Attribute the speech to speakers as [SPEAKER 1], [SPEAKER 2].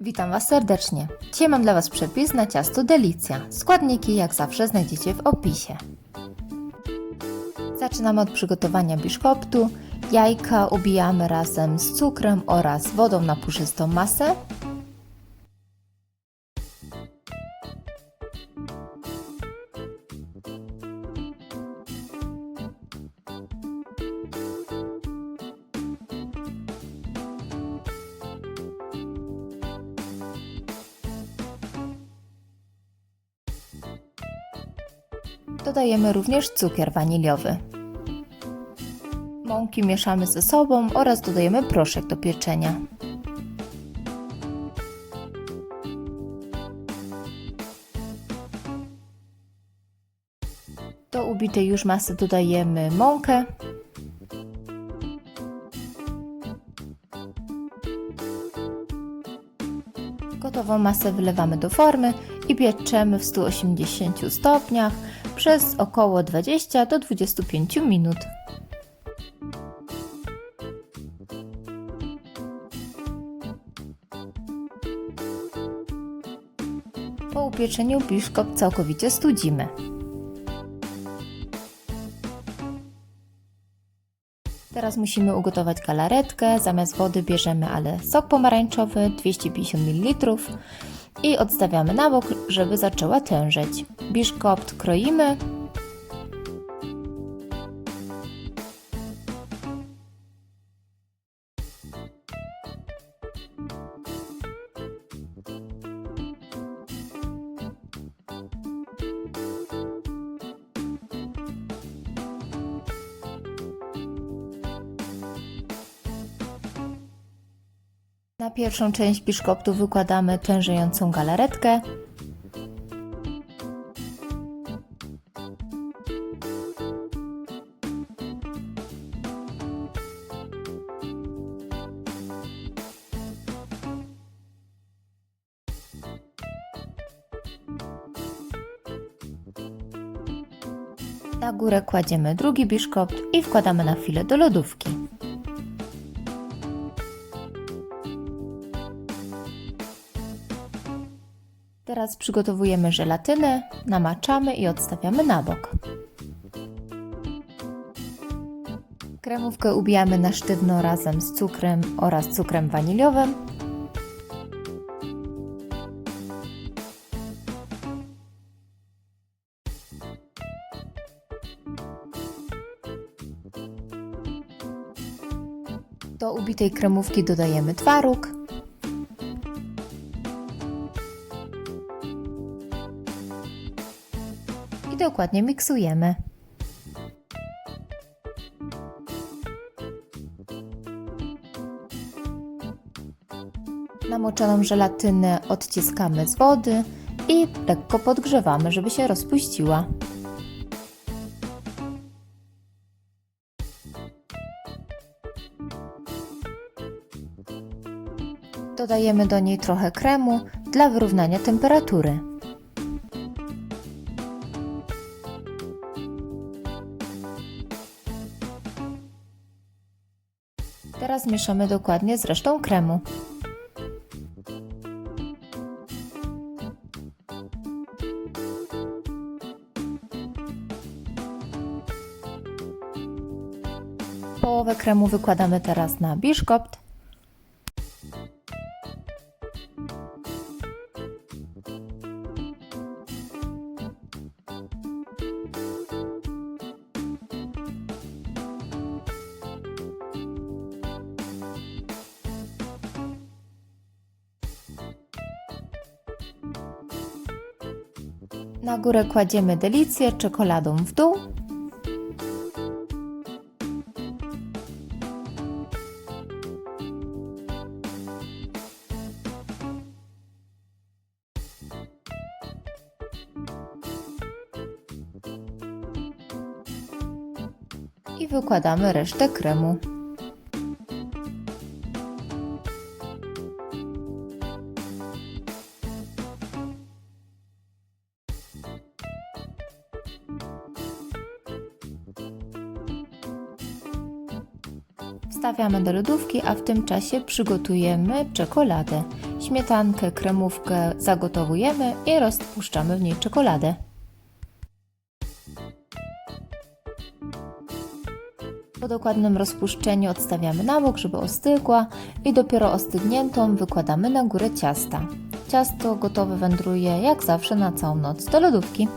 [SPEAKER 1] Witam Was serdecznie. Dzisiaj mam dla Was przepis na ciasto Delicja. Składniki jak zawsze znajdziecie w opisie. Zaczynamy od przygotowania biszkoptu. Jajka ubijamy razem z cukrem oraz wodą na puszystą masę. Dodajemy również cukier waniliowy. Mąki mieszamy ze sobą oraz dodajemy proszek do pieczenia. Do ubitej już masy dodajemy mąkę. Gotową masę wylewamy do formy i pieczemy w 180 stopniach przez około 20 do 25 minut. Po upieczeniu biszkopt całkowicie studzimy. Teraz musimy ugotować galaretkę. Zamiast wody bierzemy ale sok pomarańczowy 250 ml i odstawiamy na bok, żeby zaczęła tężeć. Biszkopt kroimy. Na pierwszą część biszkoptu wykładamy tężejącą galaretkę. Na górę kładziemy drugi biszkopt i wkładamy na chwilę do lodówki. Teraz przygotowujemy żelatynę, namaczamy i odstawiamy na bok. Kremówkę ubijamy na sztywno razem z cukrem oraz cukrem waniliowym. Do ubitej kremówki dodajemy twaróg, dokładnie miksujemy. Namoczoną żelatynę odciskamy z wody i lekko podgrzewamy, żeby się rozpuściła. Dodajemy do niej trochę kremu dla wyrównania temperatury. Teraz mieszamy dokładnie z resztą kremu. Połowę kremu wykładamy teraz na biszkopt. Na górę kładziemy delicję czekoladą w dół. I wykładamy resztę kremu. Wstawiamy do lodówki, a w tym czasie przygotujemy czekoladę. Śmietankę, kremówkę zagotowujemy i rozpuszczamy w niej czekoladę. Po dokładnym rozpuszczeniu odstawiamy na bok, żeby ostygła i dopiero ostygniętą wykładamy na górę ciasta. Ciasto gotowe wędruje jak zawsze na całą noc do lodówki.